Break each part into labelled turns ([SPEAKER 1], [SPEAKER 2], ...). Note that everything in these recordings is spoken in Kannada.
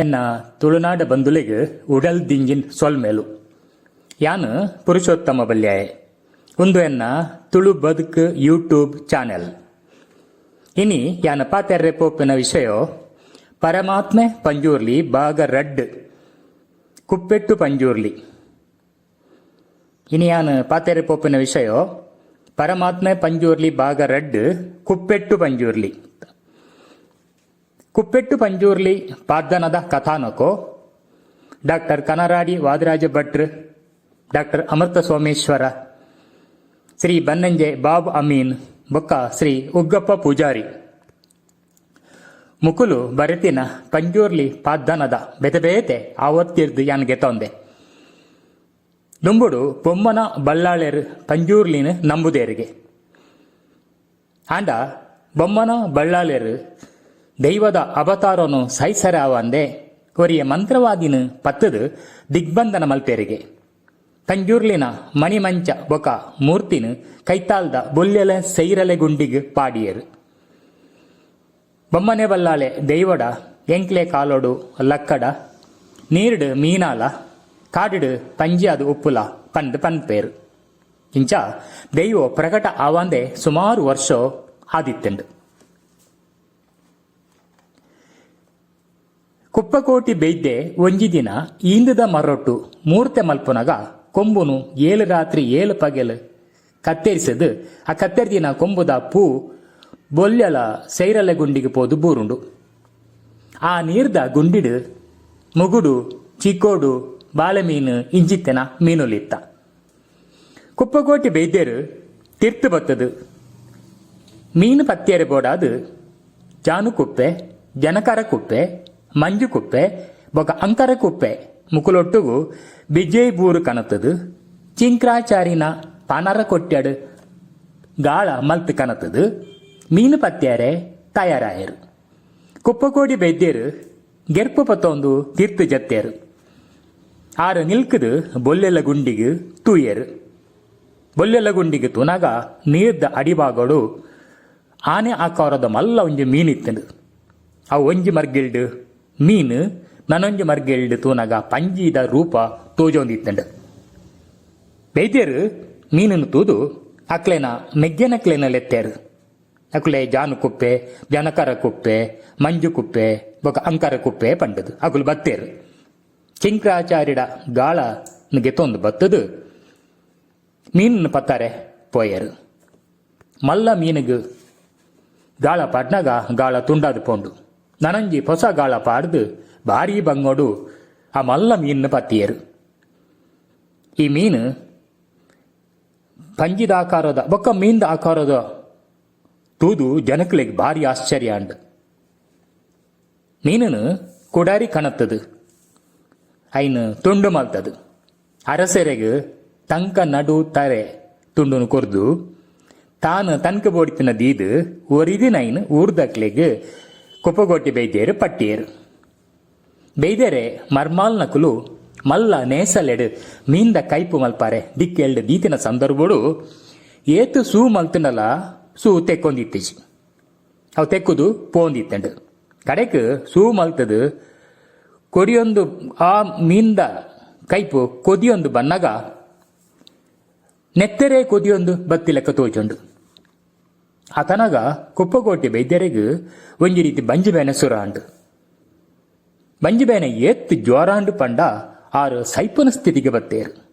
[SPEAKER 1] ಎನ್ನ ತುಳುನಾಡ ಬಂಧುಲಿಗ್ ಉಡಲ್ ದಿಂಜಿನ್ ಸೊಲ್ಮೇಲು ಯಾನ್ ಪುರುಷೋತ್ತಮ ಬಲ್ಯಾಯೆ. ಉಂದು ಎನ್ನ ತುಳು ಬದುಕು ಯೂಟ್ಯೂಬ್ ಚಾನೆಲ್. ಇನಿ ಯಾನ ಪಾತೆರ್ರೆ ಪೋಪಿನ ವಿಷಯ, ಪರಮಾತ್ಮೆ ಪಂಜೂರ್ಲಿ ಭಾಗ ರಡ್, ಕುಪ್ಪೆಟ್ಟು ಪಂಜೂರ್ಲಿ. ಇನಿ ಯಾನ್ ಪಾತೆರೆ ಪೋಪಿನ ವಿಷಯ, ಪರಮಾತ್ಮೆ ಪಂಜೂರ್ಲಿ ಭಾಗ ರಡ್, ಕುಪ್ಪೆಟ್ಟು ಪಂಜೂರ್ಲಿ. ಕುಪ್ಪೆಟ್ಟು ಪಂಜೂರ್ಲಿ ಪಾದ್ದನದ ಕಥಾನಕೋ. ಡಾಕ್ಟರ್ ಕನರಾಡಿ ವಾದರಾಜ ಭಟ್ರ್, ಡಾಕ್ಟರ್ ಅಮೃತ ಸೋಮೇಶ್ವರ ಶ್ರೀ ಬನ್ನಂಜೆ ಬಾಬ್ ಅಮೀನ್, ಬೊಕ್ಕ ಶ್ರೀ ಉಗ್ಗಪ್ಪ ಪೂಜಾರಿ. ಮುಕುಲು ಬರೆತಿನ ಪಂಜೂರ್ಲಿ ಪಾದ್ದನದ ಬೆತೆಬೇತೆ ಆವತ್ತಿರ್ದು ಯಾನ್ ಗೆತೊಂದೆ ದುಂಬುಡು ಬೊಮ್ಮನ ಬಳ್ಳಾಳೆರ್ ಪಂಜೂರ್ಲಿನ ನಂಬುದೇರಿಗೆ. ಆಂಡ ಬೊಮ್ಮನ ಬಳ್ಳಾಳೆರ್ ದೈವದ ಅವತಾರನು ಸೈಸರಾವಂದೆ ಕೊರಿಯ ಮಂತ್ರವಾದಿನ ಪತ್ತದು ದಿಗ್ಬಂಧನ ಮಲ್ಪೆರಿಗೆ. ತಂಜೂರ್ಲಿನ ಮಣಿಮಂಚ ಬೊಕ ಮೂರ್ತಿನ ಕೈತಾಲ್ದ ಬೊಲ್ಲೆಲೆ ಸೈರಲೆ ಗುಂಡಿಗ್ ಪಾಡಿಯರು. ಬೊಮ್ಮನೆ ಬಲ್ಲಾಳೆ ದೈವಡ, ಎಂಕ್ಲೆ ಕಾಲೋಡು ಲಕ್ಕಡ, ನೀರ್ಡ್ ಮೀನಾಲ, ಕಾಡಿಡ್ ಪಂಜಿಯಾದ ಉಪ್ಪುಲ ಪಂದ್ ಪಂದ್ಪೇರು ಇಂಚ ದೈವ ಪ್ರಕಟ ಆವಂದೆ ಸುಮಾರು ವರ್ಷ ಆದಿತ್ತೆಂಡು ಕುಪ್ಪಕೋಟಿ ಬೈದ್ದೆ ಒಂಜಿ ದಿನ ಈಂದದ ಮರೊಟ್ಟು ಮೂರ್ತೆ ಮಲ್ಪುನಗ ಕೊಂಬುನು ಏಳು ರಾತ್ರಿ ಏಳು ಪಗೆಲ್ ಕತ್ತರಿಸದು. ಆ ಕತ್ತರಿದಿನ ಕೊಂಬುದ ಪೂ ಬೊಲ್ಯಲ ಸೈರಲೆ ಗುಂಡಿಗೆ ಪೋದು ಬೂರುಂಡು. ಆ ನೀರ್ದ ಗುಂಡಿಡು ಮುಗುಡು, ಚಿಕ್ಕೋಡು, ಬಾಳೆಮೀನು, ಇಂಜಿತ್ತೆನ ಮೀನುಲಿತ್ತ. ಕುಪ್ಪಕೋಟಿ ಬೈದ್ಯರು ತಿರ್ತು ಬತ್ತದು. ಮೀನು ಪತ್ಯರೆ ಬೋಡಾದು ಜಾನು ಕುಪ್ಪೆ ಜನಕರ ಕುಪ್ಪೆ ಮಂಜು ಕುಪ್ಪೆ, ಬೊಕ ಅಂಕರ ಕುಪ್ಪೆ, ಮುಕುಲೊಟ್ಟುಗು ಬಿಜಯ್ ಬೂರು ಕನತದು ಚಿಂಕ್ರಾಚಾರಿನ ಪನರ ಕೊಟ್ಟಡು ಗಾಳ ಮಲ್ತ್ ಕನತದು ಮೀನು ಪತ್ಯಾರೆ ತಯಾರಾಯರು. ಕುಪ್ಪಕೋಡಿ ಬೆದ್ದೇರು ಗೆರ್ಪು ಪತ್ತೊಂದು ತೀರ್ಥ ಜತ್ತೇರು ಆರು ನಿಲ್ಕದು ಬೊಲ್ಲೆಲ್ಲ ಗುಂಡಿಗೆ ತೂಯರು ಬೊಲ್ಲೆಲ್ಲ ಗುಂಡಿಗೆ ತುನಗ ನೀರ್ದ ಅಡಿಭಾಗಡು ಆನೆ ಆಕಾರದ ಮಲ್ಲ ಒಂಜಿ ಮೀನಿತ್ತಂದು. ಅವು ಒಂಜಿ ಮರ್ಗಿಲ್ಡು ಮೀನು ನನೊಂಜಿ ಮರ್ಗೆಲ್ಡ್ ತೂನಗ ಪಂಜಿದ ರೂಪ ತೋಜೊಂದಿತ್ತಂಡು. ವೈದ್ಯರು ಮೀನನ್ನು ತೂದು ಅಕ್ಲೆನ ಮೆಗ್ಗೆನಕ್ಲೆನಲೆತ್ತೇರು ಅಕ್ಲೆ ಜಾನು ಕುಪ್ಪೆ ಜನಕರ ಕುಪ್ಪೆ, ಮಂಜು ಕುಪ್ಪೆ, ಬೊಕ ಅಂಕರ ಕುಪ್ಪೆ ಪಂಡದು, ಅಕುಲು ಬತ್ತೇರು. ಚಿಂಕ್ರಾಚಾರ್ಯಡ ಗಾಳ ಗೆತ್ತೊಂದು ಬತ್ತದು, ಮೀನನ್ನು ಪತ್ತಾರೆ ಪೋಯರು. ಮಲ್ಲ ಮೀನಿಗೆ ಗಾಳ ಪಡ್ನಾಗ ಗಾಳ ತುಂಡಾದು ಪೋಂಡು. ಹೊಸ ಗಾಳ ಪಾಡ್ದು ಭಾರಿ ಬಂಗೋಡು ಆ ಮಲ್ಲ ಮೀನ್ ಪತ್ತಿಯರು. ಈ ಮೀನು ಪಂಜಿದ ಆಕಾರದ, ಬೊಕ್ಕ ಮೀನ್ದ ಆಕಾರದ ತೂದು ಜನಕ್ಲಿಗೆ ಭಾರಿ ಆಶ್ಚರ್ಯ ಅಂಡ್ ಮೀನನು ಕುಡಾರಿ ಕಣತ್ತದು. ಐನು ತುಂಡು ಮಲ್ತದು. ಅರಸೆರೆಗೆ ತಂಕ ನಡು ತರೆ ತುಂಡುನು ಕೊರ್ದು, ತಾನು ತನಕ ಬೋಡಿತಿನ ದೀದು, ಒರಿದಿನೈನ್ ಊರ್ದಕ್ಲೆಗ್ ಕುಪ್ಪಗೊಟ್ಟಿ ಬೈದ್ಯರು ಪಟ್ಟಿಯರು. ಮರ್ಮಾಲ್ ನಕುಲು ಮಲ್ಲ ನೇಸಲೆಡ್ ಮೀಂದ ಕೈಪು ಮಲ್ಪಾರೆ. ದಿಕ್ಕೆಲ್ಡ್ ದೀತಿನ ಸಂದರ್ಭಡು ಏತು ಸೂ ಮಲ್ತನಲ್ಲ ಸೂ ತೆಕ್ಕೊಂದಿತ್ತೀಜಿ. ಅವು ತೆಕ್ಕುದು ಪೋಂದಿತ್ತಂಡು. ಕಡೆಕ್ ಸೂ ಮಲ್ತದು ಕೊಡಿಯೊಂದು ಆ ಮೀಂದ ಕೈಪು ಕೊದಿಯೊಂದು ಬನ್ನಗ ನೆತ್ತರೆ ಕೊದಿಯೊಂದು ಬತ್ತಿ ಲೆಕ್ಕ ತೋಚುಂಡು ಆತನಗ ಕುಪ್ಪಕೋಟಿ ಬೈದ್ಯರಿಗೂ ಒಂಜಿ ರೀತಿ ಬಂಜಿಬೇನೆ ಸುರಾಂಡು ಬಂಜಿಬೇನೆ ಎತ್ತು ಜ್ವರಾಂಡು ಪಂಡ ಆರು ಸೈಪನ ಸ್ಥಿತಿಗೆ ಬತ್ತೇರು.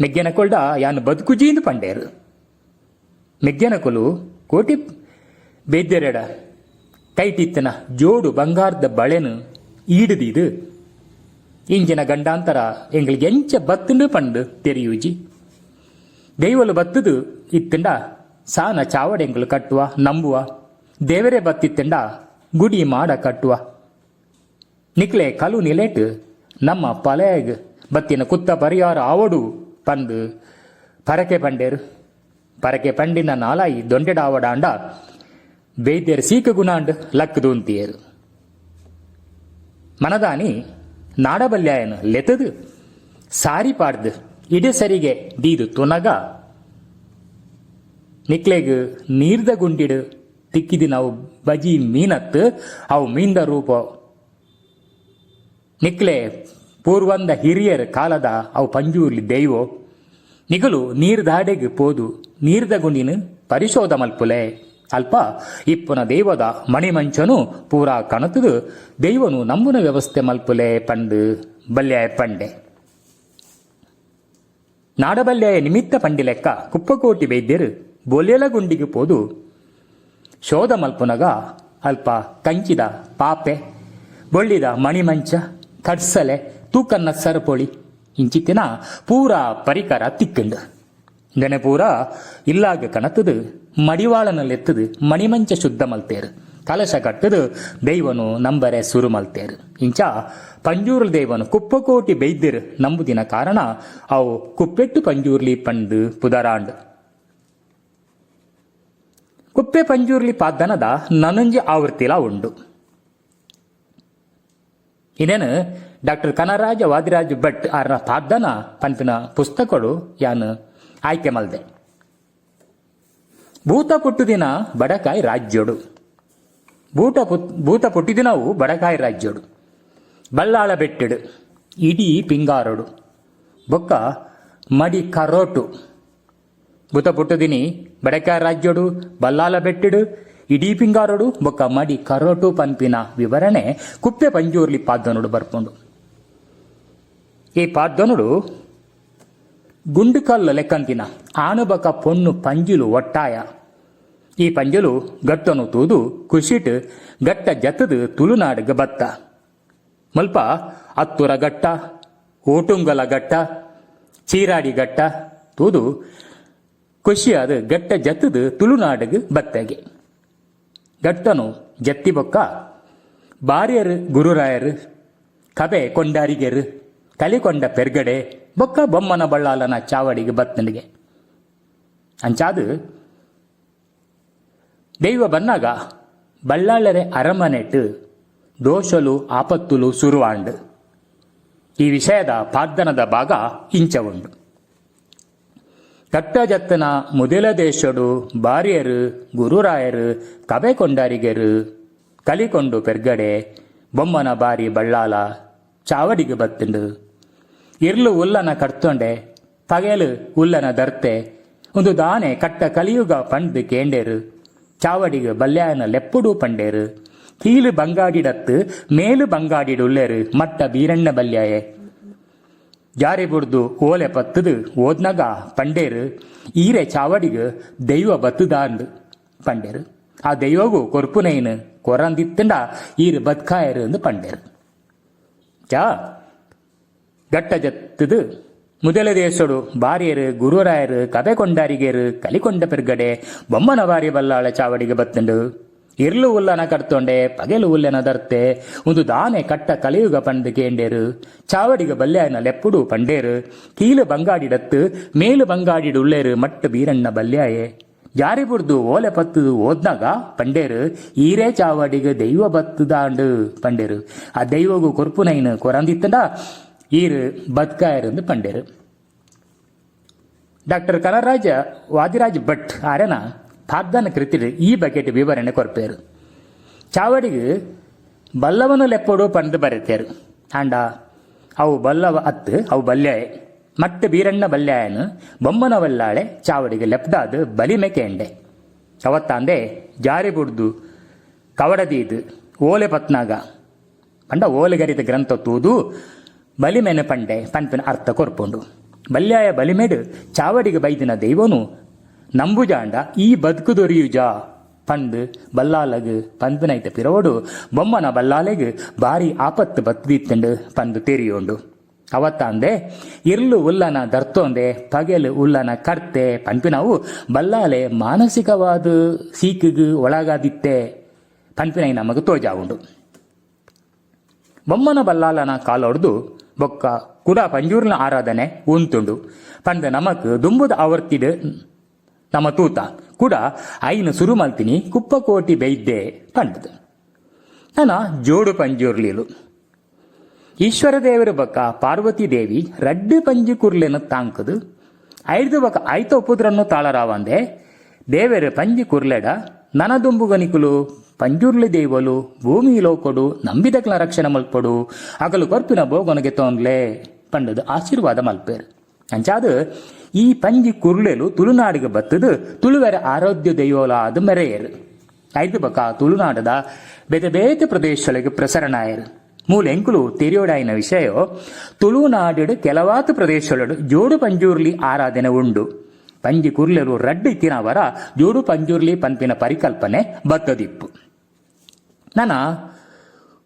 [SPEAKER 1] ಮೆಗ್ಗೆನಕೊಲ್ಡ ಯಾನು ಬದುಕುಜೀಂದು ಪಂಡೇರು. ಮೆಗ್ಗೆನಕೊಲು ಕೋಟಿ ಬೇದ್ಯರೆಡ ಕೈಟಿತ್ತನ ಜೋಡು ಬಂಗಾರದ ಬಳೆನು ಈಡದಿದು. ಇಂಜಿನ ಗಂಡಾಂತರ ಎಂಗಳಿಗೆ ಎಂಚ ಬತ್ತುಂಡು ಪಂಡು ತೆರೆಯೂಜಿ. ದೈವಲು ಬತ್ತದು ಇತ್ತಂಡ ಸಾನ ಚಾವಡೆಂಗಳು ಕಟ್ಟುವ, ನಂಬುವ, ದೇವರೇ ಬತ್ತಿತ್ತೆಂಡ ಗುಡಿ ಮಾಡ ಕಟ್ಟುವ. ನಿಕ್ಲೆ ಕಲು ನಿಲೇಟ್, ನಮ್ಮ ಪಲೆಗ್ ಬತ್ತಿನ ಕುತ್ತ ಪರಿಹಾರ ಆವಡು ಪಂದು ಪರಕೆ ಪಂಡೇರು. ಪರಕೆ ಪಂಡಿನ ನಾಲಾಯಿ ದೊಂಡೆಡಾವಡಾಂಡ ಬೇದ್ಯರ್ ಸೀಕ ಗುಣಾಂಡ್ ಲಕ್ ದೂಂತಿಯರು. ಮನದಾನಿ ನಾಡಬಲ್ಯಾಯನ ಲೆತದು, ಸಾರಿ ಪಾಡ್ದು ಇಡೆ ಸರಿಗೆ ದೀದು ತುನಗ. ನಿಕ್ಲೆಗ್ ನೀರ್ದ ಗುಂಡಿಡು ತಿಕ್ಕಿದಿನ ಅವು ಬಜಿ ಮೀನತ್, ಅವು ಮೀನ್ದ ರೂಪ. ನಿಕ್ಲೆ ಪೂರ್ವಂದ ಹಿರಿಯರ ಕಾಲದ ಅವು ಪಂಜೂರ್ಲಿ ದೈವೋ. ನಿಗಲು ನೀರ್ ದಾಡೆಗೆ ಪೋದು ನೀರ್ದ ಗುಂಡಿನ ಪರಿಶೋಧ ಮಲ್ಪುಲೆ ಅಲ್ಪ ಇಪ್ಪನ ದೈವದ ಮಣಿಮಂಚನು ಪೂರಾ ಕಣತದು ದೈವನು ನಮ್ಮನ ವ್ಯವಸ್ಥೆ ಮಲ್ಪುಲೆ ಪಂಡು, ಬಲ್ಯಾಯ ಪಂಡೆ. ನಾಡಬಲ್ಯಾಯ ನಿಮಿತ್ತ ಪಂಡಿ ಲೆಕ್ಕ ಕುಪ್ಪಕೋಟಿ ವೈದ್ಯರು ಬೊಲೆಲ ಗುಂಡಿಗೆ ಪೋದು. ಶೋಧ ಮಲ್ಪುನಗ ಅಲ್ಪ ಕಂಚಿದ ಪಾಪೆ, ಬೊಳ್ಳಿದ ಮಣಿಮಂಚ, ಕಡ್ಸಲೆ, ತೂಕನ್ನ ಸರಪೊಳಿ, ಇಂಚಿತ್ತಿನ ಪೂರ ಪರಿಕರ ತಿಕ್ಕಂಡು ಗನೆ ಪೂರ ಇಲ್ಲಾಗ ಕಣತದು ಮಡಿವಾಳನಲ್ಲೆತ್ತದು ಮಣಿಮಂಚ ಶುದ್ಧ ಮಲ್ತೇರು. ಕಲಶ ಕಟ್ಟದು ದೈವನು ನಂಬರೆ ಸುರು ಮಲ್ತೇರು. ಇಂಚ ಪಂಜೂರ್ಲ ದೇವನು ಕುಪ್ಪಕೋಟಿ ಬೈದ್ಯರು ನಂಬುದಿನ ಕಾರಣ ಅವು ಕುಪ್ಪೆಟ್ಟು ಪಂಜೂರ್ಲಿ ಪಂಡು ಪುದರಾಂಡು. ಕುಪ್ಪೆ ಪಂಜೂರ್ಲಿ ಪಾದ್ದನದ ನನಂಜಿ ಆವೃತ್ತಿಲ ಉಂಡು. ಇನ್ನೇನು, ಡಾಕ್ಟರ್ ಕನರಾಜ ವಾದಿರಾಜ್ ಭಟ್ ಅವರ ಪಾದ್ದನ ಪಂಪಿನ ಪುಸ್ತಕಗಳು ಯಾನು ಆಯ್ಕೆ ಮಲ್ದೆ. ಭೂತ ಪುಟ್ಟುದಿನ ಬಡಕಾಯಿ ರಾಜ್ಯೋಡು. ಭೂತ ಭೂತ ಪುಟ್ಟಿದಿನವು ಬಡಕಾಯಿ ರಾಜ್ಯೋಡು. ಬಲ್ಲಾಳ ಬೆಟ್ಟಿಡು, ಇಡೀ ಪಿಂಗಾರೋಡು. ಬೊಕ್ಕ ಮಡಿ ಕರೋಟು. ಭೂತ ಪುಟ್ಟುದಿನಿ ಬಡಕಾಯಿ ರಾಜ್ಯಡು, ಬಲ್ಲಾಲ ಬೆಟ್ಟಿಡು, ಇಡೀ ಪಿಂಗಾರೋಡು, ಬೊಕ್ಕ ಮಡಿ ಕರೋಟು ಪಂಪಿನ ವಿವರಣೆ ಕುಪ್ಪೆ ಪಂಜೂರ್ಲಿ ಪಾದ್ದನುಡು ಬರ್ಪುಂಡು. ಈ ಪಾದ್ದನುಡು ಗುಂಡುಕಲ್ಲು ಲೆಕ್ಕಂತಿನ ಆನುಬಕ ಪೊನ್ನು ಪಂಜಿಲು ಒಟ್ಟಾಯ. ಈ ಪಂಜಲು ಗಟ್ಟನು ತೂದು ಕುಶಿಟ್ ಗಟ್ಟ ಜತದು ತುಳುನಾಡಿಗ ಬತ್ತ. ಮಲ್ಪ ಅತ್ತುರ ಗಟ್ಟ, ಓಟುಂಗಲ ಗಟ್ಟ, ಚೀರಾಡಿ ಗಟ್ಟ ತೂದು ಖುಷಿಯಾದ ಗಟ್ಟ ಜತ್ತದ ತುಳುನಾಡಿಗೆ ಬತ್ತಗೆ. ಗಟ್ಟನು ಜತ್ತಿ ಬೊಕ್ಕ. ಬಾರ್ಯರು ಗುರುರಾಯರು, ಕಬೆ ಕೊಂಡಾರಿಗೆರು ಕಲಿಕೊಂಡ ಪೆರ್ಗಡೆ, ಬೊಕ್ಕ ಬೊಮ್ಮನ ಬಳ್ಳಾಲನ ಚಾವಡಿಗೆ ಬತ್ತನಿಗೆ ಅಂಚಾದು ದೈವ ಬನ್ನಾಗ ಬಳ್ಳಾಳರೆ ಅರಮನೆಟ್, ದೋಷಲು ಆಪತ್ತುಲು ಸುರುವಾಂಡ್. ಈ ವಿಷಯದ ಪಾದ್ದನದ ಭಾಗ ಇಂಚ ಕಟ್ಟಜತ್ತನ ಮೊದಲ ದೇಶಡು ಬಾರಿಯರು, ಗುರುರಾಯರು ಕಬೆ ಕೊಂಡಾರಿಗೆರು ಕಲಿಕೊಂಡು ಪೆರ್ಗಡೆ, ಬೊಮ್ಮನ ಬಾರಿ ಬಳ್ಳಾಲ, ಚಾವಡಿಗೆ ಬತ್ತುಂಡು ಇರ್ಲು ಉಲ್ಲನ ಕರ್ತೊಂಡೆ, ತಗೆಲು ಉಲ್ಲನ ದರ್ತೆ, ಒಂದು ದಾನೆ ಕಟ್ಟ ಕಲಿಯುಗ ಪಂಡ್ ಕೇಂಡೇರು, ಚಾವಡಿಗೆ ಬಲ್ಯಾಯನ ಲೆಪ್ಪುಡು ಪಂಡೇರು. ಕೀಲು ಬಂಗಾಡಿಡತ್ತು ಮೇಲು ಬಂಗಾಡಿಡುಲ್ಲೇರು ಮಟ್ಟ ಬೀರಣ್ಣ ಬಲ್ಯಾಯೆ. ಜಾರಿ ಬುಡ್ದು ಓಲೆ ಪತ್ತದು ಓದ್ನಗ ಪಂಡೇರು, ಈರೆ ಚಾವಡಿಗೆ ದೈವ ಬತ್ತುದಾಂಡು ಪಂಡೇರು. ಆ ದೈವಗೂ ಕೊರ್ಪುನೈನು ಕೊರಂದಿತ್ತಂಡ ಈರು ಬದ್ಕಾಯರು ಅಂದು ಪಂಡೇರು. ಚಾ ಗಟ್ಟ ಜತ್ತದು ಮುದಲ ದೇಶಡು ಬಾರಿಯರು, ಗುರುರಾಯರು ಕಬೆ ಕೊಂಡಾರಿಗೇರು ಕಲಿಕೊಂಡ ಪೆರ್ಗಡೆ, ಬೊಮ್ಮನ ಬಾರಿ ಬಲ್ಲಾಳ ಚಾವಡಿಗೆ ಬತ್ತಂಡು. ಇರ್ಲು ಉಲ್ಲನ ಕರ್ತೊಂಡೆ ಪಗೆಲು ಉಲ್ಲೆನ ದರ್ತೆ ಒಂದು ದಾನೆ ಕಟ್ಟ ಕಲಿಯುಗ ಪಂಡ್ ಕೇಂಡೇರು ಚಾವಡಿಗ ಬಲ್ಯಾಯನ ಲೆಪ್ಪುಡು ಪಂಡೇರು. ಕೀಲು ಬಂಗಾಡಿಡತ್ತು ಮೇಲು ಬಂಗಾಡಿಡು ಉಳ್ಳೇರು ಮಟ್ಟು ಬೀರಣ್ಣ ಬಲ್ಯಾಯೆ. ಜಾರಿ ಬುಡ್ದು ಓಲೆ ಪತ್ತದು ಓದ್ನಾಗ? ಪಂಡೇರು. ಈರೇ ಚಾವಡಿಗ ದೈವ ಬತ್ತದಾಂಡು ಪಂಡೇರು. ಆ ದೈವಗು ಕೊರ್ಪುನೈನು ಕೊರಂದಿತ್ತಂಡ, ಈರು ಬದ್ಕಾಯರಂದು ಪಂಡೇರು. ಡಾಕ್ಟರ್ ಕನರಾಜ ವಾದಿರಾಜ್ ಭಟ್ ಆರೆನ ಪಾದ್ದನ ಕೃತಿ ಈ ಬಗೆಟ್ ವಿವರಣೆ ಕೊರ್ಪೇರು ಚಾವಡಿಗೆ ಬಲ್ಲವನು ಲೆಪ್ಪಡು ಪಂದು ಬರೆತೇರು. ಆಂಡ ಅವು ಬಲ್ಲವ ಅತ್ತು, ಅವು ಬಲ್ಯಾಯೆ. ಮತ್ತೆ ಬೀರಣ್ಣ ಬಲ್ಯಾಯನು ಬೊಮ್ಮನವಲ್ಲಾಳೆ ಚಾವಡಿಗೆ ಬಲಿಮೆ ಕೇಂಡೆ. ಅವತ್ತಾಂದೆ, ಜಾರಿ ಬುಡ್ದು, ಕವಡದೀದು, ಓಲೆ ಪತ್ನಾಗ. ಪಂಡ ಓಲೆಗರಿದ ಗ್ರಂಥ ತೂದು, ಬಲಿಮೆನ ಪಂಡೆ, ಪಂಪಿನ ಅರ್ಥ ಕೊರ್ಪುಂಡು. ಬಲ್ಯಾಯ ಬಲಿಮೆಡು, ಚಾವಡಿಗೆ ಬೈದಿನ ದೈವನು ನಂಬುಜಾಂಡ, ಈ ಬದುಕುದೊರಿಯುಜ. ಪಂದು, ಬಲ್ಲಾಲಗು ಪಂಪಿನೈತ ಪಿರವಡು. ಬೊಮ್ಮನ ಬಲ್ಲಾಲೆಗ್ ಬಾರಿ ಆಪತ್ತು ಬತ್ತದಿತ್ತಂಡು ಪಂದು ತೆರಿಯೋಂಡು. ಅವತ್ತಾಂದೆ, ಇರ್ಲು ಉಲ್ಲನ ದರ್ತೊಂದೆ, ಪಗೆಲು ಉಲ್ಲನ ಕರ್ತೆ ಪಂಪಿನವು ಬಲ್ಲಾಲೆ ಮಾನಸಿಕವಾದ ಸೀಕಿಗು ಒಳಗಾದಿತ್ತೆ. ಪಂಪಿನೈ ನಮಗ ತೋಜಾವುಂಡು. ಬೊಮ್ಮನ ಬಲ್ಲಾಲನ ಕಾಲೊಡ್ದು ಬೊಕ್ಕ ಕುಡ ಪಂಜೂರ್ನ ಆರಾಧನೆ ಉಂತುಂಡು. ಪಂದ ನಮಕ್ ದುಂಬುದ ಆವರ್ತಿಡ್ ನಮ್ಮ ತೂತ. ಕೂಡ ಐನ ಸುರು ಮಲ್ತಿನಿ ಕುಪ್ಪಕೋಟಿ ಬೈದ್ದೆ ಪಂಡದು ನನ ಜೋಡು ಪಂಜುರ್ಲಿಲು. ಈಶ್ವರ ದೇವರ ಬಕ್ಕ ಪಾರ್ವತಿ ದೇವಿ ರಡ್ಡು ಪಂಜಿ ಕುರ್ಲೆನ ತಾಂಕದು. ಐದು ಬಕ ಐತ ಒಪ್ಪುದ್ರನ್ನು ತಾಳರಾವಂದೆ. ದೇವರ ಪಂಜಿ ಕುರ್ಲೆಡ ನನದುಂಬುಗನಿಕುಲು ಪಂಜುರ್ಲಿ ದೇವಲು ಭೂಮಿ ಲೋಕೊಡು ನಂಬಿದಕ್ಲ ರಕ್ಷಣೆ ಮಲ್ಪಡು ಅಗಲು ಕೊರ್ಪಿನ ಬೋಗನಿಗೆ ತೋನ್ಲೆ. ಪಂಡದು ಆಶೀರ್ವಾದ ಮಲ್ಪೇರು. ಅಂಚಾದು ಈ ಪಂಜಿ ಕುರುಳೆಲು ತುಳುನಾಡಿಗೆ ಬತ್ತದು ತುಳುವರ ಆರೋಗ್ಯ ದೈವೋಲಾದ ಮೆರೆಯರು. ಐದು ಬಕ ತುಳುನಾಡದ ಬೇತೆ ಬೇತೆ ಪ್ರದೇಶಗಳಿಗೆ ಪ್ರಸರಣಾಯರು. ಮೂಲ ಎಂಕುಲು ತೆರಿಯೋಡಾಯಿನ ವಿಷಯ, ತುಳುನಾಡಿಡ ಕೆಲವಾತು ಪ್ರದೇಶಗಳು ಜೋಡು ಪಂಜೂರ್ಲಿ ಆರಾಧನೆ ಉಂಡು. ಪಂಜಿ ಕುರ್ಲೆಲು ರಡ್ಡಿ ತಿನವರ ಜೋಡು ಪಂಜೂರ್ಲಿ ಪಂಪಿನ ಪರಿಕಲ್ಪನೆ ಬತ್ತದಿಪ್ಪು. ನನ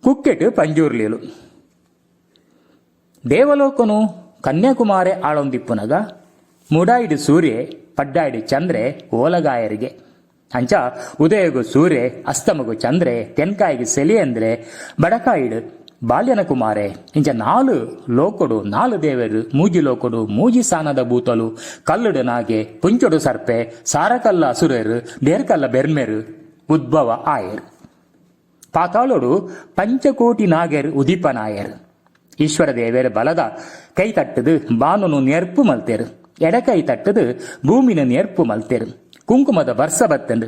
[SPEAKER 1] ಕುಕ್ಕೆಟ್ ಪಂಜೂರ್ಲಿಲು ದೇವಲೋಕನು ಕನ್ಯಾಕುಮಾರಿ ಆಳೊಂದಿಪ್ಪುನಗ ಮುಡಾಯಿಡು ಸೂರ್ಯ, ಪಡ್ಡಾಯಿಡು ಚಂದ್ರೆ, ಓಲಗಾಯರಿಗೆ. ಅಂಚ ಉದಯಗು ಸೂರ್ಯ, ಅಸ್ತಮಗು ಚಂದ್ರೆ, ತೆನ್ಕಾಯಿಗೆ ಸೆಲಿ ಅಂದ್ರೆ, ಬಡಕಾಯಿಡು ಬಾಲ್ಯನ ಕುಮಾರೆ. ಇಂಚ ನಾಲು ಲೋಕಡು, ನಾಲು ದೇವರು, ಮೂಜಿ ಲೋಕಡು, ಮೂಜಿ ಸಾನದ ಬೂತಲು ಕಲ್ಲುಡು ನಾಗೆ, ಪುಂಚೊಡು ಸರ್ಪೆ, ಸಾರಕಲ್ಲ ಅಸುರರು ಬೇರ್ಕಲ್ಲ ಬೆರ್ಮೆರು, ಉದ್ಭವ ಆಯರ್. ಪಾತಾಳೋಡು ಪಂಚಕೋಟಿ ನಾಗರ್ ಉದೀಪನಾಯರ್. ಈಶ್ವರ ದೇವರ ಬಲದ ಕೈ ತಟ್ಟದು, ಬಾನುನು ನೆರ್ಪು ಮಲ್ತೇರು. ಎಡಕೈ ತಟ್ಟದು ಭೂಮಿನ ನೆರ್ಪು ಮಲ್ತೆರು. ಕುಂಕುಮದ ವರ್ಷ ಬತ್ತಂಡು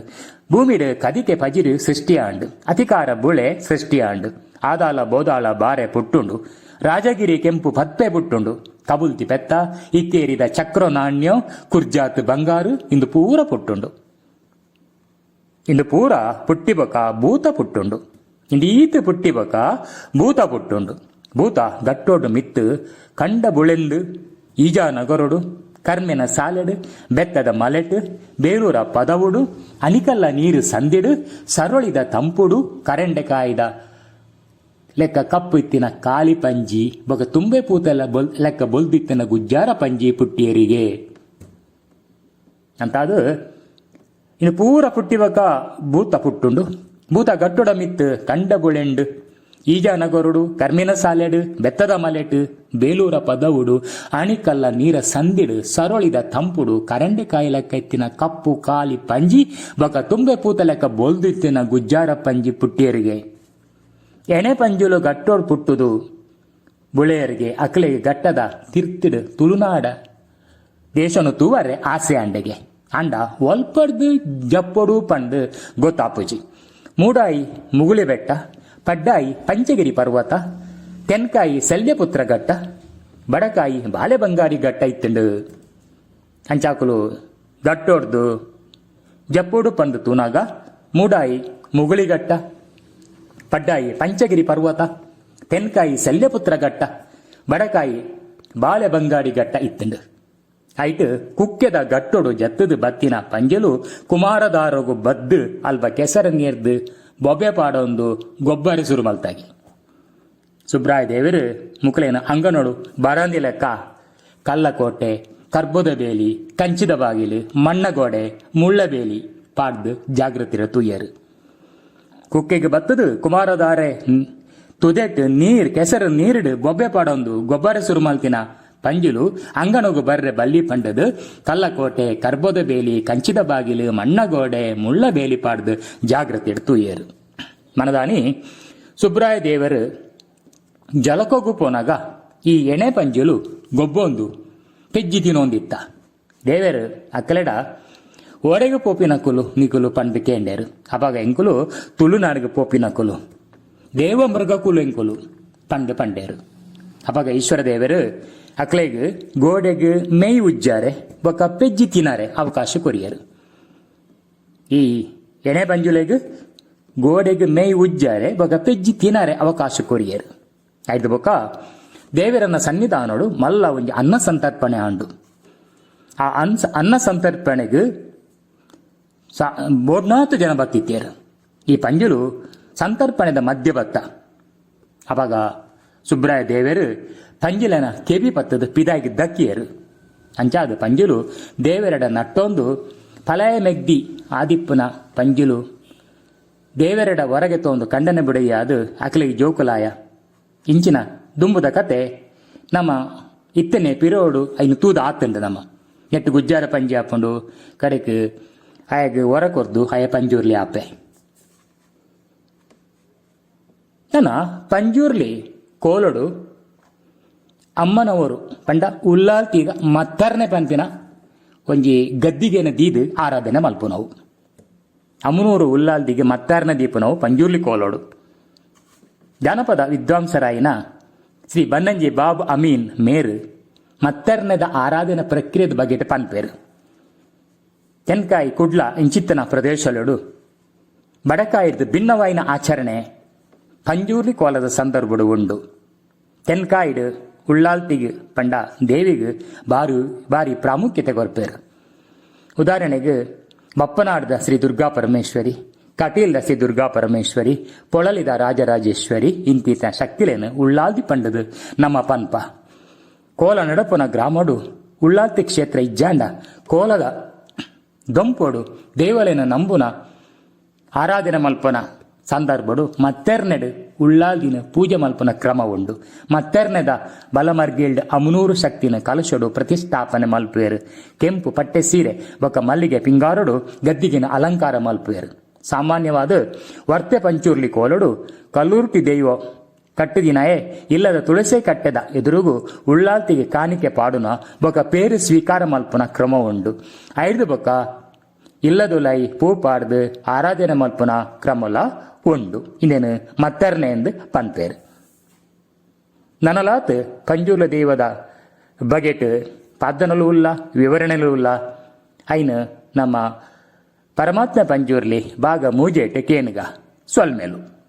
[SPEAKER 1] ಭೂಮಿಡು ಕದಿಕೆ ಪಜಿರು ಸೃಷ್ಟಿಯಾಂಡು. ಅಧಿಕಾರ ಬುಳೆ ಸೃಷ್ಟಿಯಾಂಡು. ಆದಾಳ ಬೋದಾಳ ಬಾರೆ ಪುಟ್ಟುಂಡು. ರಾಜಗಿರಿ ಕೆಂಪು ಪತ್ತೆ ಪುಟ್ಟುಂಡು ಕಬುಲ್ತಿ ಪೆತ್ತ ಇತ್ತೇರಿದ ಚಕ್ರ ನಾಣ್ಯ, ಕುರ್ಜಾತ್ ಬಂಗಾರು, ಇಂದು ಪೂರ ಪುಟ್ಟುಂಡು. ಇಂದು ಪೂರ ಪುಟ್ಟಿಬಕ ಭೂತ ಪುಟ್ಟುಂಡು. ಇಂದು ಈತು ಪುಟ್ಟಿಬಕ ಭೂತ ಪುಟ್ಟುಂಡು. ಭೂತ ಗಟ್ಟೋಡು ಮಿತ್ತು, ಕಂಡ ಬುಳೆಂದು, ಈಜ ನಗರೊಡು. ಕರ್ಮೆನ ಸಾಲಡ್ ಬೆತ್ತದ ಮಲೆಟ್, ಬೇರೂರ ಪದವುಡು, ಅನಿಕಲ್ಲ ನೀರು ಸಂದಿಡು, ಸರಳಿದ ತಂಪುಡು, ಕರೆಂಡೆ ಕಾಯ್ದ ಲೆಕ್ಕ ಕಪ್ಪು ಇತ್ತಿನ ಕಾಲಿ ಪಂಜಿ, ಬೊಕ ತುಂಬೆ ಪೂತೆಲ್ಲ ಬೊಲ್, ಲೆಕ್ಕ ಬೊಲ್ದಿತ್ತಿನ ಗುಜ್ಜಾರ ಪಂಜಿ ಪುಟ್ಟಿಯರಿಗೆ. ಅಂತ ಅದು ಇನ್ನು ಪೂರ ಪುಟ್ಟಿವಕ ಭೂತ ಪುಟ್ಟುಂಡು, ಭೂತ ಗಟ್ಟುಡ ಮಿತ್ತು ಕಂಡ ಬುಳೆಂಡು ಈಜ ನಗರುಡು, ಕರ್ಮಿನ ಸಾಲೆಡ್, ಬೆತ್ತದ ಮಲೆಟ್, ಬೇಲೂರ ಪದವುಡು, ಅಣಿಕಲ್ಲ ನೀರ ಸಂದಿಡು, ಸರೊಳಿದ ತಂಪುಡು, ಕರಂಡೆ ಕಾಯಿಲ ಎತ್ತಿನ ಕಪ್ಪು ಕಾಲಿ ಪಂಜಿ, ಬಕ ತುಂಬೆ ಪೂತಲೆಕ್ಕ ಬೋಲ್ದಿತ್ತಿನ ಬೊಲ್ದಿತ್ತಿನ ಗುಜ್ಜಾರ ಪಂಜಿ ಪುಟ್ಟಿಯರಿಗೆ. ಎಣೆ ಪಂಜುಲು ಗಟ್ಟೋಡ್ ಪುಟ್ಟುದು, ಬುಳೆಯರಿಗೆ ಅಕ್ಲೆಗೆ ಗಟ್ಟದ ತಿರ್ತಿಡು ತುಳುನಾಡ. ದೇಶನು ತೂವರೆ ಆಸೆ ಅಂಡೆಗೆ. ಅಂಡ ಒಲ್ಪಡ್ದು ಜಪ್ಪೊಡು ಪಂಡು ಗೊತ್ತಾಪುಜಿ. ಮೂಡಾಯಿ ಮುಗುಳಿ ಬೆಟ್ಟ ಪಡ್ಡಾಯಿ ಪಂಚಗಿರಿ ಪರ್ವತ ತೆನ್ಕಾಯಿ ಶಲ್ಯಪುತ್ರ ಘಟ್ಟ, ಬಡಕಾಯಿ ಬಾಲೆ ಬಂಗಾರಿ ಘಟ್ಟ ಇತ್ತಂಡು ಅಂಚಾಕುಲು ದಟ್ಟೋಡ್ದು ಜಪ್ಪೋಡು ಪಂದು ತೂನಾಗ, ಮೂಡಾಯಿ ಮುಗುಳಿಘಟ್ಟ ಪಡ್ಡಾಯಿ ಪಂಚಗಿರಿ ಪರ್ವತ ತೆನ್ಕಾಯಿ ಶಲ್ಯಪುತ್ರ ಘಟ್ಟ, ಬಡಕಾಯಿ ಬಾಳೆಬಂಗಾಡಿ ಘಟ್ಟ ಇತ್ತಂಡು ಐಟ್ ಕುಕ್ಕೆದ ಗಟ್ಟೊಡು ಜತ್ತದು ಬತ್ತಿನ ಪಂಜಲು ಕುಮಾರದಾರೋಗು ಬದ್ದು ಅಲ್ಪ ಕೆಸರ ನೀರ್ದು ಬೊಬ್ಬೆ ಪಾಡೊಂದು ಗೊಬ್ಬರಿ ಸುರು ಮಲ್ತಾಗಿ. ಸುಬ್ರಾಯ ದೇವರು ಮುಕಲೇನ ಅಂಗನೋಡು ಬರಂದಿ ಲೆಕ್ಕ, ಕಲ್ಲಕೋಟೆ, ಕರ್ಬುದ ಬೇಲಿ, ಕಂಚಿದ ಬಾಗಿಲು, ಮಣ್ಣಗೋಡೆ, ಮುಳ್ಳ ಬೇಲಿ ಪಾಡ್ದು ಜಾಗೃತಿರ ತುಯ್ಯರು ಕುಕ್ಕೆಗೆ ಬತ್ತದು ಕುಮಾರದಾರೆ ನ್- ತುದೆಟ್ ನೀರ್, ಕೆಸರು ನೀರಿಡು ಬೊಬ್ಬೆ ಪಾಡೊಂದು ಗೊಬ್ಬರ ಸುರುಮಲ್ತಿನ ಪಂಜುಲು ಅಂಗನೊಗು ಬರ್ರೆ ಬಲ್ಲಿ ಪಂಡದು, ಕಲ್ಲಕೋಟೆ, ಕರ್ಬೋದ ಬೇಲಿ, ಕಂಚಿದ ಬಾಗಿಲು, ಮಣ್ಣಗೋಡೆ, ಮುಳ್ಳ ಬೇಲಿ ಪಾಡ್ದು ಜಾಗ್ರತೆ ಎಡ್ತು ಏರು. ಮನದಾನಿ, ಸುಬ್ರಾಯ ದೇವರು ಜಲಕೋಗು ಪೋನಾಗ ಈ ಎಣೆ ಪಂಜುಲು ಗೊಬ್ಬೊಂದು ಪೆಜ್ಜಿ ತಿನ್ನೊಂದಿತ್ತ. ದೇವರು ಅಕ್ಕಲೆಡ ಒರೆಗೆ ಪೋಪಿನಕುಲು ನಿಕುಲು ಪಂಡು ಕೇಂಡೇರು. ಅವಾಗ ಎಂಕುಲು ತುಳುನಾಡಿಗೆ ಪೋಪಿನ ಕುಲು. ದೇವ ಮೃಗ ಕುಲು ಎಂಕುಲು ಪಂಡು ಪಂಡೇರು. ಅವಾಗ ಈಶ್ವರ ದೇವರು ಅಕ್ಲೆಗ್, ಗೋಡೆಗೆ ಮೇಯ್ ಉಜ್ಜಾರೆ ಬೊಕ್ಕ ಪೆಜ್ಜಿ ತಿನ್ನಾರೆ ಅವಕಾಶ ಕೊರಿಯರು. ಈ ಎಣೆ ಪಂಜುಲೆಗ್ ಗೋಡೆಗೆ ಮೇಯ್ ಉಜ್ಜಾರೆ ಬೊಕ್ಕ ಪೆಜ್ಜಿ ತಿನ್ನಾರೆ ಅವಕಾಶ ಕೊರಿಯರು. ಆಯ್ತು ಬೊಕ್ಕ ದೇವರನ್ನ ಸನ್ನಿಧಾನೋಡು ಮಲ್ಲ ಒಂಜಿ ಅನ್ನ ಸಂತರ್ಪಣೆ ಆಂಡು. ಆ ಅನ್ಸ, ಅನ್ನ ಸಂತರ್ಪಣೆಗೆ ಸಾ- ಜನ ಬತ್ತಿತ್ತೇರು. ಈ ಪಂಜುಲು ಸಂತರ್ಪಣೆದ ಮಧ್ಯ ಬತ್ತ ಅವಾಗ ಸುಬ್ರಾಯ ದೇವರು ಪಂಜಿಲನ ಕೆಬಿ ಪತ್ತದ ಪಿದಾಗಿ ದಕ್ಕಿಯರು. ಅಂಚಾದ ಪಂಜಿಲು ದೇವರಡ ನಟ್ಟೊಂದು ಫಲಯ ಮೆಗ್ದಿ ಆದಿಪ್ಪನ ಪಂಜಿಲು ದೇವರಡ ಹೊರಗೆ ತೊಂದು ಕಂಡನೆ ಅದು ಅಕಲಿಗೆ ಜೋಕುಲಾಯ. ಇಂಚಿನ ದುಂಬುದ ಕತೆ, ನಮ್ಮ ಇತ್ತನೆ ಪಿರೋಡು ಐನು ತೂದ ಆತಂಡ ನಮ್ಮ. ನೆಟ್ಟು ಗುಜ್ಜಾರ ಪಂಜಿ ಹಾಕೊಂಡು ಕಡೆಕ್ ಅಯಗ್ ಹೊರ ಕೊರ್ದು ಹಯ ಪಂಜೂರ್ಲಿ ಆಪೆ. ನನ್ನ ಪಂಜೂರ್ಲಿ ಕೋಲಡು, ಅಮ್ಮನವರು ಪಂಡ ಉಲ್ಲಾಲ್ತೀಗ ಮತ್ತರ್ನೆ ಪಂಪಿನ ಒಂಜಿ ಗದ್ದಿಗೆನ ದೀದು ಆರಾಧನೆ ಮಲ್ಪುನವು. ನಾವು ಉಲ್ಲಾಲ್ ದಿಗೆ ಮತ್ತಾರ್ನ ದೀಪನವು ಪಂಜೂರ್ಲಿ ಕೋಲೋಡು. ಜಾನಪದ ವಿದ್ವಾಂಸರಾಯಿನ ಶ್ರೀ ಬನ್ನಂಜಿ ಬಾಬ್ ಅಮೀನ್ ಮೇರ್ ಮತ್ತರ್ನದ ಆರಾಧನೆ ಪ್ರಕ್ರಿಯೆದ ಬಗ್ಗೆ ಪನ್ಪೇರು. ತೆನ್ಕಾಯಿ ಕುಡ್ಲ ಇಂಚಿತ್ತನ ಪ್ರದೇಶಲುಡು, ಬಡಕಾಯಿರ್ದು ಭಿನ್ನವಾಯಿನ ಆಚರಣೆ ಪಂಜೂರ್ಲಿ ಕೋಲದ ಸಂದರ್ಭಡು ಉಂಡು. ತೆನ್ಕಾಯ್ಡ್ ಉಳ್ಳಾಲ್ತಿಗೆ, ಪಂಡ, ದೇವಿಗೆ ಬಾರು ಬಾರಿ ಪ್ರಾಮುಖ್ಯತೆ ಕೊರ್ಪೇರು. ಉದಾಹರಣೆಗೆ ಮಪ್ಪನಾಡ್ದ ಶ್ರೀ ದುರ್ಗಾ ಪರಮೇಶ್ವರಿ, ಕಟೀಲ್ದ ಶ್ರೀ ದುರ್ಗಾ ಪರಮೇಶ್ವರಿ, ಪೊಳಲಿದ ರಾಜರಾಜೇಶ್ವರಿ ಇಂತಿತ ಶಕ್ತಿಲೇನು ಉಳ್ಳಾಲ್ದಿ ಪಂಡದು ನಮ್ಮ ಪನ್ಪ. ಕೋಲ ನಡಪನ ಗ್ರಾಮಡು, ಉಳ್ಳಾಲ್ತಿ ಕ್ಷೇತ್ರ ಇಜ್ಜಾಂಡ, ಕೋಲದ ದೊಂಪೋಡು ದೇವಲೇನ ನಂಬುನ ಆರಾಧನೆ ಮಲ್ಪನ ಸಂದರ್ಭಡು ಮತ್ತೆರ್ನೆಡ್ ಉಳ್ಳಾಲ್ದಿನ ಪೂಜೆ ಮಲ್ಪನ ಕ್ರಮ ಉಂಡು ಮತ್ತೆರ್ನೆದ ಬಲಮರ್ಗಿಲ್ಡ್ ಅಮನೂರು ಶಕ್ತಿನ ಕಲಶಡು ಪ್ರತಿಷ್ಠಾಪನೆ ಮಲ್ಪುವೆರು. ಕೆಂಪು ಪಟ್ಟೆ ಸೀರೆ, ಬೊಕ ಮಲ್ಲಿಗೆ ಪಿಂಗಾರಡು ಗದ್ದಿಗಿನ ಅಲಂಕಾರ ಮಲ್ಪುವೆರು. ಸಾಮಾನ್ಯವಾದ ವರ್ತೆ ಪಂಚೂರ್ಲಿ ಕೋಲಡು ಕಲ್ಲೂರ್ತಿ ದೈವ ಕಟ್ಟದಿನಯೇ, ಇಲ್ಲದ ತುಳಸಿ ಕಟ್ಟೆದ ಎದುರುಗು ಉಳ್ಳಾಲ್ತಿಗೆ ಕಾಣಿಕೆ ಪಾಡುನ ಬೊಕ ಪೇರು ಸ್ವೀಕಾರ ಮಲ್ಪನ ಕ್ರಮ ಉಂಡು ಐದು ಬೊಕ ಇಲ್ಲದು ಲೈ ಪೂ ಪಾಡ್ದು ಆರಾಧನೆ ಮಲ್ಪುನ ಕ್ರಮಲ ಉಂಡು. ಇನ್ನೇನು ಮತ್ತರ್ನೆ ಎಂದು ಪಂತೇರು ನನಲಾತ್ ಪಂಜುಲ ದೇವದ ಬಗೆಟ್ ಪದ್ದನಲು ಉಲ್ಲ, ವಿವರಣೆಲು ಉಲ್ಲ. ಐನು ನಮ್ಮ ಪರಮಾತ್ಮ ಪಂಜೂರ್ಲಿ ಭಾಗ ಮೂಜೆಟ್ ಕೇನುಗ ಸೊಲ್ಮೆಲು